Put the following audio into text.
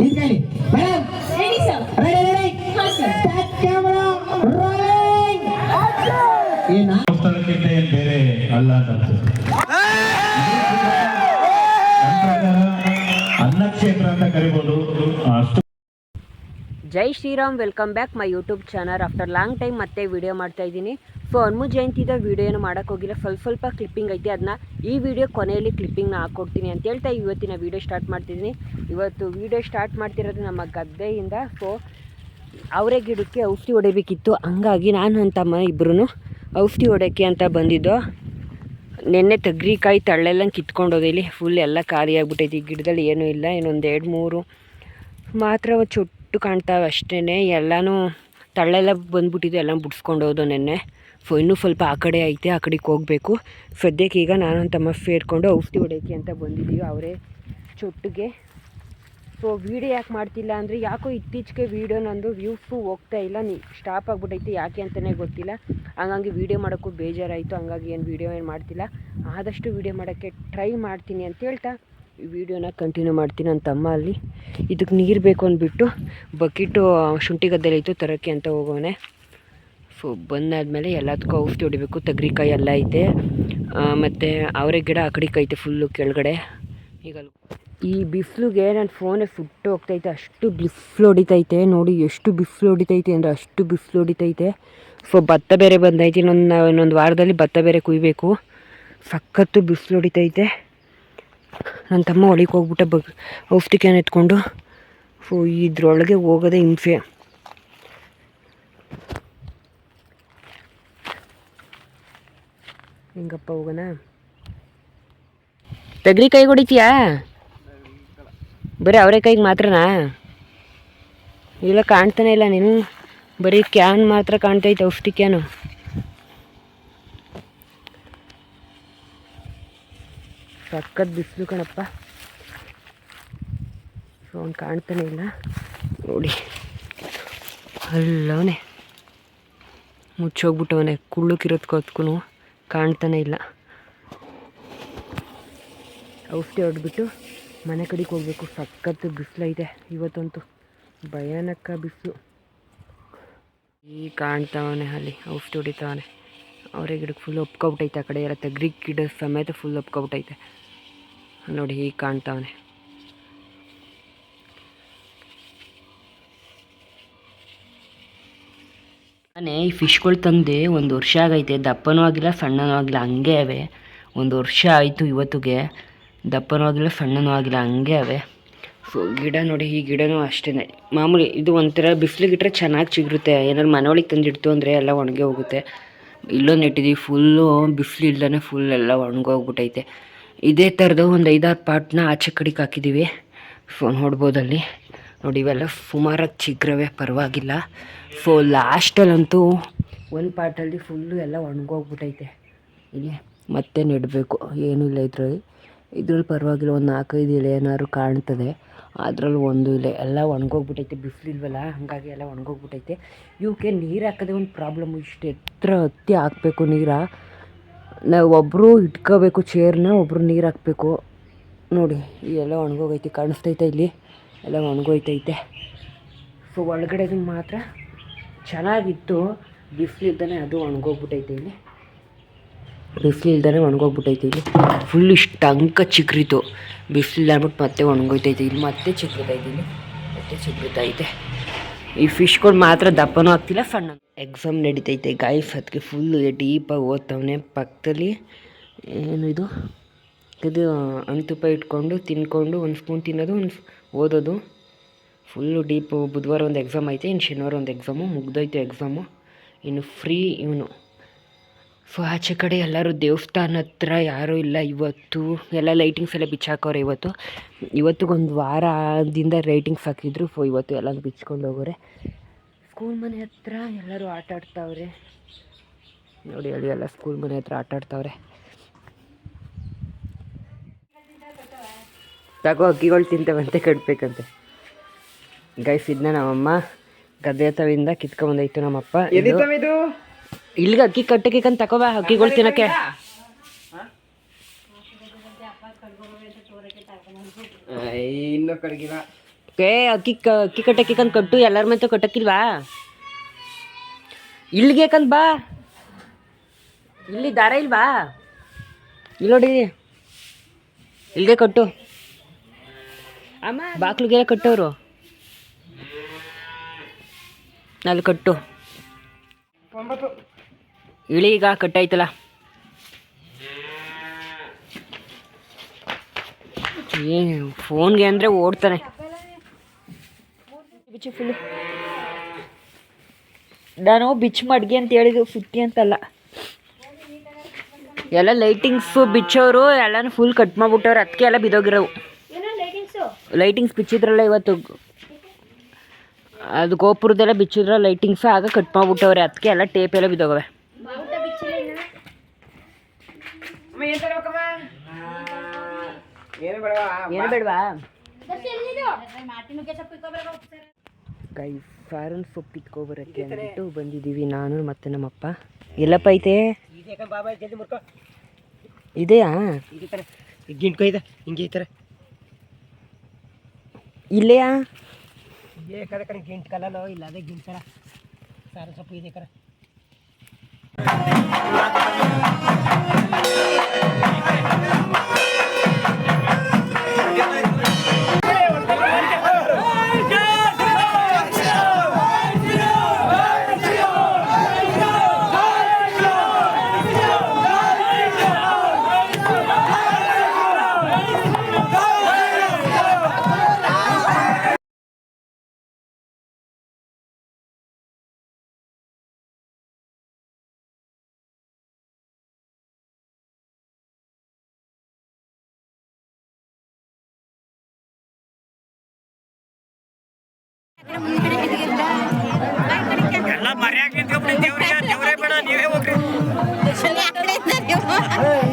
ನಿಂತ್ಕೊಳ್ಳಿ madam ready sir ready ready ಹಾ sir start camera rolling ಏನ? ಸ್ಥಳಕ್ಕಿಂತ ಏನ್ ಬೇರೆ? ಅಲ್ಲ ಅಂತ ಅನ್ಸುತ್ತೆ ನನ್ನ ಪ್ರಕಾರ ಅನ್ನಕ್ಷೇತ್ರ ಅಂತ ಕರಿಬೋದು. ಅಷ್ಟು. ಜೈ Shriram welcome back my YouTube channel. After long time ಮತ್ತೆ ವಿಡಿಯೋ ಮಾಡ್ತಾ ಇದ್ದೀನಿ. ಸೊ ಹನುಮ ಜಯಂತಿದ ಏನು ಮಾಡೋಕ್ಕೆ ಹೋಗಿಲ್ಲ. ಸ್ವಲ್ಪ ಸ್ವಲ್ಪ ಕ್ಲಿಪ್ಪಿಂಗ್ ಐತೆ. ಅದನ್ನ ಈ ವಿಡಿಯೋ ಕೊನೆಯಲ್ಲಿ ಕ್ಲಿಪ್ಪಿಂಗ್ನ ಹಾಕ್ಕೊಡ್ತೀನಿ ಅಂತ ಹೇಳ್ತಾ ಇವತ್ತಿನ ವಿಡಿಯೋ ಸ್ಟಾರ್ಟ್ ಮಾಡ್ತಿದ್ದೀನಿ. ಇವತ್ತು ವಿಡಿಯೋ ಸ್ಟಾರ್ಟ್ ಮಾಡ್ತಿರೋದು ನಮ್ಮ ಗದ್ದೆಯಿಂದ. ಸೊ ಅವರೇ ಗಿಡಕ್ಕೆ ಔಷಧಿ ಹೊಡಿಬೇಕಿತ್ತು. ಹಂಗಾಗಿ ನಾನು ನನ್ನ ತಮ್ಮ ಇಬ್ಬರೂ ಔಷಧಿ ಹೊಡೆಯೋಕ್ಕೆ ಅಂತ ಬಂದಿದ್ದು. ನೆನ್ನೆ ತಗ್ರಿಕಾಯಿ ತಳ್ಳೆಲ್ಲ ಕಿತ್ಕೊಂಡೋದು ಇಲ್ಲಿ ಫುಲ್ ಎಲ್ಲ ಖಾಲಿ ಆಗಿಬಿಟ್ಟೈತಿ ಈ ಗಿಡದಲ್ಲಿ ಏನೂ ಇಲ್ಲ. ಇನ್ನೊಂದು ಎರಡು ಮೂರು ಮಾತ್ರ ಚುಟ್ಟು ಕಾಣ್ತಾವೆ ಅಷ್ಟೇ ಎಲ್ಲನೂ ತಳ್ಳೆಲ್ಲ ಬಂದ್ಬಿಟ್ಟಿದ್ದು ಎಲ್ಲ ಬಿಡಿಸ್ಕೊಂಡೋದು ನೆನ್ನೆ. ಸೊ ಇನ್ನೂ ಸ್ವಲ್ಪ ಆ ಕಡೆ ಐತೆ, ಆ ಕಡೆಗೆ ಹೋಗಬೇಕು. ಸದ್ಯಕ್ಕೆ ಈಗ ನಾನು ತಮ್ಮ ಸೇರಿಕೊಂಡು ಔಷಧಿ ಹೊಡೆಯೋಕ್ಕೆ ಅಂತ ಬಂದಿದ್ದೀವಿ. ಅವರೇ ಚೊಟ್ಟಿಗೆ. ಸೊ ವೀಡಿಯೋ ಯಾಕೆ ಮಾಡ್ತಿಲ್ಲ ಅಂದರೆ ಯಾಕೋ ಇತ್ತೀಚೆಗೆ ವೀಡಿಯೋ ನಂದು ವ್ಯೂಸು ಹೋಗ್ತಾ ಇಲ್ಲ. ನೀ ಸ್ಟಾಪ್ ಆಗಿಬಿಟ್ಟೈತೆ ಯಾಕೆ ಅಂತಲೇ ಗೊತ್ತಿಲ್ಲ. ಹಂಗಾಗಿ ವೀಡಿಯೋ ಮಾಡೋಕ್ಕೂ ಬೇಜಾರಾಯಿತು. ಹಂಗಾಗಿ ಏನು ವೀಡಿಯೋ ಏನು ಮಾಡ್ತಿಲ್ಲ. ಆದಷ್ಟು ವೀಡಿಯೋ ಮಾಡೋಕ್ಕೆ ಟ್ರೈ ಮಾಡ್ತೀನಿ ಅಂತ ಹೇಳ್ತಾ ಈ ವಿಡಿಯೋನ ಕಂಟಿನ್ಯೂ ಮಾಡ್ತೀನಿ ನನ್ನ ತಮ್ಮ ಅಲ್ಲಿ. ಇದಕ್ಕೆ ನೀರು ಬೇಕು ಅಂದ್ಬಿಟ್ಟು, ಬಕೆಟು ಶುಂಠಿ ಗದ್ದೆಲಿ ಇತ್ತು ತರೋಕ್ಕೆ ಅಂತ ಹೋಗೋನೆ ಸೊ ಬಂದಾದಮೇಲೆ ಎಲ್ಲದಕ್ಕೂ ಔಷಧಿ ಹೊಡಿಬೇಕು, ತಗ್ರಿಕಾಯಿ ಎಲ್ಲ ಐತೆ. ಮತ್ತು ಅವರೇ ಗಿಡ, ಆ ಕಡೆ ಐತೆ ಫುಲ್ಲು ಕೆಳಗಡೆ. ಈಗ ಈ ಬಿಸಿಲಿಗೆ ನನ್ನ ಫೋನೇ ಫುಟ್ಟು ಹೋಗ್ತೈತೆ, ಅಷ್ಟು ಬಿಸಿಲು ಹೊಡಿತೈತೆ. ನೋಡಿ ಎಷ್ಟು ಬಿಸಿಲು ಹೊಡಿತೈತೆ ಅಂದರೆ ಅಷ್ಟು ಬಿಸಿಲು ಹೊಡಿತೈತೆ. ಸೊ ಭತ್ತ ಬೇರೆ ಬಂದೈತೆ, ಇನ್ನೊಂದು ಇನ್ನೊಂದು ವಾರದಲ್ಲಿ ಭತ್ತ ಬೇರೆ ಕುಯ್ಬೇಕು. ಸಖತ್ತು ಬಿಸಿಲು ಹೊಡಿತೈತೆ. ನನ್ನ ತಮ್ಮ ಒಳಗೆ ಹೋಗ್ಬಿಟ್ಟ ಬ ಔಷಧಿ ಕ್ಯಾನ್ ಎತ್ಕೊಂಡು. ಸೊ ಇದ್ರೊಳಗೆ ಹೋಗೋದೇ ಹಿಂಸೆ. ಹೆಂಗಪ್ಪ ಹೋಗೋಣ? ತಗ್ರಿ ಕೈ ಹೊಡಿತೀಯಾ? ಬರೀ ಅವರೇ ಕೈಗೆ ಮಾತ್ರನಾ? ಇಲ್ಲ, ಕಾಣ್ತಾನೆ ಇಲ್ಲ ನೀನು. ಬರೀ ಕ್ಯಾನ್ ಮಾತ್ರ ಕಾಣ್ತೈತೆ ಔಷಧಿ ಕ್ಯಾನು. ಪಕ್ಕದ ಬಿಸಿಲು ಕಣಪ್ಪ. ಅವ್ನು ಕಾಣ್ತಾನೆ ಇಲ್ಲ. ನೋಡಿ. ಅಲ್ಲವನೇ. ಮುಚ್ಚೋಗ್ಬಿಟ್ಟವನೆ. ಕುಳ್ಳಕ್ಕಿರೋದ್ಕೋತ್ಕೂ ಕಾಣ್ತಾನೆ ಇಲ್ಲ. ಔಷಧಿ ಹೊಡೆದ್ಬಿಟ್ಟು ಮನೆ ಕಡೆಗೆ ಹೋಗ್ಬೇಕು. ಸಖತ್ ಬಿಸಿಲೈತೆ ಇವತ್ತಂತೂ. ಭಯಾನಕ ಬಿಸಿಲು. ಈ ಕಾಣ್ತಾವನೆ ಅಲ್ಲಿ, ಔಷಧಿ ಹೊಡಿತಾವನೆ. ಅವರೇ ಗಿಡಕ್ಕೆ ಫುಲ್ ಒಪ್ಕೊಬಿಟ್ಟೈತೆ ಆ ಕಡೆ ಎಲ್ಲ ತೆಗ್ರಿ ಗಿಡ ಸಮೇತ ಫುಲ್ ಒಪ್ಕೊಬಿಟ್ಟೈತೆ. ನೋಡಿ, ಹೀಗೆ ಕಾಣ್ತಾವನೆ. ನಾನೇ ಈ ಫಿಶ್ಗಳು ತಂದು, ಒಂದು ವರ್ಷ ಆಗೈತೆ. ದಪ್ಪನೂ ಆಗಿಲ್ಲ, ಸಣ್ಣನೂ ಆಗಿಲ್ಲ, ಹಂಗೆ ಅವೆ. ಒಂದು ವರ್ಷ ಆಯಿತು ಇವತ್ತಿಗೆ. ದಪ್ಪನೂ ಆಗಿಲ್ಲ, ಸಣ್ಣನೂ ಆಗಿಲ್ಲ, ಹಂಗೆ ಅವೆ. ಸೊ ಗಿಡ ನೋಡಿ, ಈ ಗಿಡನೂ ಅಷ್ಟೇ ಮಾಮೂಲಿ ಇದು ಒಂಥರ ಬಿಸಿಲಿಗಿಟ್ರೆ ಚೆನ್ನಾಗಿ ಚಿಗುರುತ್ತೆ. ಏನಾದ್ರು ಮನೆಯೊಳಗೆ ತಂದಿಡ್ತು ಅಂದರೆ ಎಲ್ಲ ಒಣಗೆ ಹೋಗುತ್ತೆ. ಇಲ್ಲೊಂದು ಇಟ್ಟಿದ್ವಿ ಫುಲ್ಲು ಬಿಸಿಲು ಇಲ್ಲದೇ ಫುಲ್ ಎಲ್ಲ ಒಣಗೋಗ್ಬಿಟ್ಟೈತೆ ಇದೇ ಥರದ ಒಂದು ಐದಾರು ಪಾಟ್ನ ಆಚೆ ಕಡೆಗೆ ಹಾಕಿದ್ದೀವಿ ಸೊ ನೋಡ್ಬೋದಲ್ಲಿ ನೋಡಿ, ಇವೆಲ್ಲ ಸುಮಾರಾಗಿ ಚಿಗ್ರವೇ ಪರವಾಗಿಲ್ಲ. ಸೊ ಲಾಸ್ಟಲ್ಲಂತೂ ಒಂದು ಪಾರ್ಟಲ್ಲಿ ಫುಲ್ಲು ಎಲ್ಲ ಒಣಗೋಗ್ಬಿಟ್ಟೈತೆ ಇಲ್ಲಿ ಮತ್ತೆ ನೆಡಬೇಕು. ಏನೂ ಇಲ್ಲ ಇದರಲ್ಲಿ. ಇದ್ರಲ್ಲಿ ಪರವಾಗಿಲ್ಲ, ಒಂದು ನಾಲ್ಕೈದು ಇಲ್ಲ ಏನಾದ್ರು ಕಾಣ್ತದೆ. ಅದರಲ್ಲಿ ಒಂದು ಇಲ್ಲ ಎಲ್ಲ ಒಣಗೋಗ್ಬಿಟ್ಟೈತೆ ಬಿಸಿಲಿಲ್ವಲ್ಲ, ಹಾಗಾಗಿ ಎಲ್ಲ ಒಣಗೋಗ್ಬಿಟ್ಟೈತೆ ಇವಕ್ಕೆ ನೀರು ಹಾಕೋದೇ ಒಂದು ಪ್ರಾಬ್ಲಮ್ ಇಷ್ಟು ಎತ್ತರ ಹತ್ತಿ ಹಾಕಬೇಕು ನೀರ. ನಾವು ಒಬ್ಬರು ಇಟ್ಕೋಬೇಕು ಚೇರ್ನ ಒಬ್ಬರು ನೀರು ಹಾಕಬೇಕು. ನೋಡಿ ಎಲ್ಲ ಒಣಗೋಗೈತಿ, ಕಾಣಿಸ್ತೈತೆ ಇಲ್ಲಿ. ಎಲ್ಲ ಒಣಗೋಯ್ತೈತೆ. ಸೊ ಒಳಗಡೆದು ಮಾತ್ರ ಚೆನ್ನಾಗಿತ್ತು. ಬಿಸಿಲಿದ್ದಾನೆ ಅದು ಒಣಗೋಗ್ಬಿಟ್ಟೈತೆ ಇಲ್ಲಿ. ಬಿಸಿಲಿಲ್ದೇ ಒಣಗೋಗ್ಬಿಟ್ಟೈತೆ ಇಲ್ಲಿ. ಫುಲ್ ಇಷ್ಟು ಅಂಕ ಚಿಕ್ರಿತು. ಬಿಸಿಲಿಲ್ಲಾಂದ್ಬಿಟ್ಟು ಅಂದ್ಬಿಟ್ಟು ಮತ್ತೆ ಒಣಗೋಯ್ತೈತೆ. ಇಲ್ಲಿ ಮತ್ತೆ ಚಿಕ್ರಿತೈತೆ ಇಲ್ಲಿ. ಮತ್ತೆ ಚಿಕ್ರಿತೈತೆ. ಈ ಫಿಶ್ಗಳು ಮಾತ್ರ ದಪ್ಪನೂ ಆಗ್ತಿಲ್ಲ ಸಣ್ಣ ಎಕ್ಸಾಮ್ ನಡೀತೈತೆ ಗಾಯ್ಸ್ ಅದಕ್ಕೆ ಫುಲ್ ಡೀಪಾಗಿ ಓದ್ತವನೆ. ಪಕ್ಕದಲ್ಲಿ ಏನು ಇದು? ಇದು ಅಣ್ತುಪ್ಪ ಇಟ್ಕೊಂಡು ತಿನ್ಕೊಂಡು ಒಂದು ಸ್ಪೂನ್ ತಿನ್ನೋದು, ಒಂದು ಓದೋದು. ಫುಲ್ಲು ಡೀಪು ಬುಧವಾರ ಒಂದು ಎಕ್ಸಾಮ್ ಐತೆ, ಇನ್ನು ಶನಿವಾರ ಒಂದು ಎಕ್ಸಾಮು ಮುಗ್ದೋಯ್ತು ಎಕ್ಸಾಮು ಇನ್ನು ಫ್ರೀ ಇವನು. ಸೊ ಆಚೆ ಕಡೆ ಎಲ್ಲರೂ ದೇವಸ್ಥಾನ ಹತ್ರ ಯಾರೂ ಇಲ್ಲ ಇವತ್ತು. ಎಲ್ಲ ಲೈಟಿಂಗ್ಸ್ ಎಲ್ಲ ಬಿಚ್ಚಾಕವ್ರೆ ಇವತ್ತು. ಇವತ್ತಿಗೊಂದು ವಾರದಿಂದ ರೈಟಿಂಗ್ಸ್ ಹಾಕಿದ್ರು ಸೊ ಇವತ್ತು ಎಲ್ಲ ಬಿಚ್ಕೊಂಡು ಹೋಗೋರೆ. ಸ್ಕೂಲ್ ಮನೆ ಹತ್ರ ಎಲ್ಲರೂ ಆಟ ಆಡ್ತಾವ್ರೆ ನೋಡಿ ಹೇಳಿ ಎಲ್ಲ ಸ್ಕೂಲ್ ಮನೆ ಹತ್ರ ಆಟ ಆಡ್ತಾವ್ರೆ ತಗೋ ಅಕ್ಕಿಗಳು ತಿಂತವಂತೆ ಕಟ್ಬೇಕಂತೆ. ಗೈಸ್ ಇದನ್ನ ನಮ್ಮಮ್ಮ ಗದ್ದೆ ತವಿಂದ ಕಿತ್ಕೊಂಬಂದೈತು ನಮ್ಮಪ್ಪ. ಇಲ್ಲಿಗೆ ಅಕ್ಕಿ ಕಟ್ಟಕ್ಕೆ ತಗೋಬಾ ಅಕ್ಕಿಗಳು ತಿನ್ನಕ್ಕೆ. ಇನ್ನೂ ಕಡಗಿಲ್ಲ ಏ ಅಕ್ಕಿ ಕ ಅಕ್ಕಿ ಕಟ್ಟಕ್ಕಿಕಂದ್ ಕಟ್ಟು ಎಲ್ಲರ ಮತ್ತೆ ಕಟ್ಟಕ್ಕಿಲ್ವಾ? ಇಲ್ಲಿಗೆ ಕಂತ ಬಾ. ಇಲ್ಲಿ ದಾರ ಇಲ್ವಾ? ಇಲ್ಲಿ ನೋಡಿ. ಇಲ್ಲಿಗೆ ಕಟ್ಟು. ಅಮ್ಮ ಬಾಕ್ಲಿಗೆ ಕಟ್ಟೋರು? ಅಲ್ಲಿ ಕಟ್ಟು. ಇಳಿ ಈಗ ಕಟ್ಟಾಯ್ತಲ್ಲ. ಏನು ಫೋನ್ಗೆ ಅಂದರೆ ಓಡ್ತಾನೆ. ಬಿಚ್ಚು ಫುಲ್ಲು. ನಾನು ಬಿಚ್ ಮಡ್ಗೆ ಅಂತ ಹೇಳಿದ್ದು ಫಿಫ್ಟಿ ಅಂತಲ್ಲ. ಎಲ್ಲ ಲೈಟಿಂಗ್ಸು ಬಿಚ್ಚೋರು ಎಲ್ಲನೂ ಫುಲ್ ಕಟ್ ಮಾಡಿಬಿಟ್ಟವ್ರು ಅದಕ್ಕೆ ಎಲ್ಲ ಬಿದ್ದೋಗಿರೋವು ಲೈಟಿಂಗ್ಸ್ ಬಿಚ್ಚಿದ್ರಲ್ಲ ಇವತ್ತು. ಅದು ಗೋಪುರದೆಲ್ಲ ಬಿಚ್ಚಿದ್ರೆ ಲೈಟಿಂಗ್ಸ್ ಆಗ ಕಟ್ ಮಾಡ್ಬಿಟ್ಟವ್ರೆ. ಅದಕ್ಕೆ ಎಲ್ಲ ಟೇಪ್ ಎಲ್ಲ ಬಿದ್ದೋಗವೆ. ಏನು ಬೇಡವಾ? ಕೈ ಫಾರನ್ ಸೊಪ್ಪು ಇಟ್ಕೊಬರಕ್ಕೆ ಅಂದ್ಬಿಟ್ಟು ಬಂದಿದ್ದೀವಿ. ನಾನು ಮತ್ತು ನಮ್ಮಪ್ಪ. ಎಲ್ಲಪ್ಪ ಐತೆ? ಇದೆಯಾ? ಇದೆ. ಹಿಂಗೆ ಈ ಥರ ಇಲ್ಲೆಯಾ ಬೇಕಾದ ಕಡೆ ಗಿಂಟ್ ಕಲ್ಲಲ್ಲೋ ಇಲ್ಲ ಅದೇ ಗಿಂಟ್ ಕರ ಸಾರು ಸೊಪ್ಪು ಇದೆ ಕರ ಆ ಕಡೆ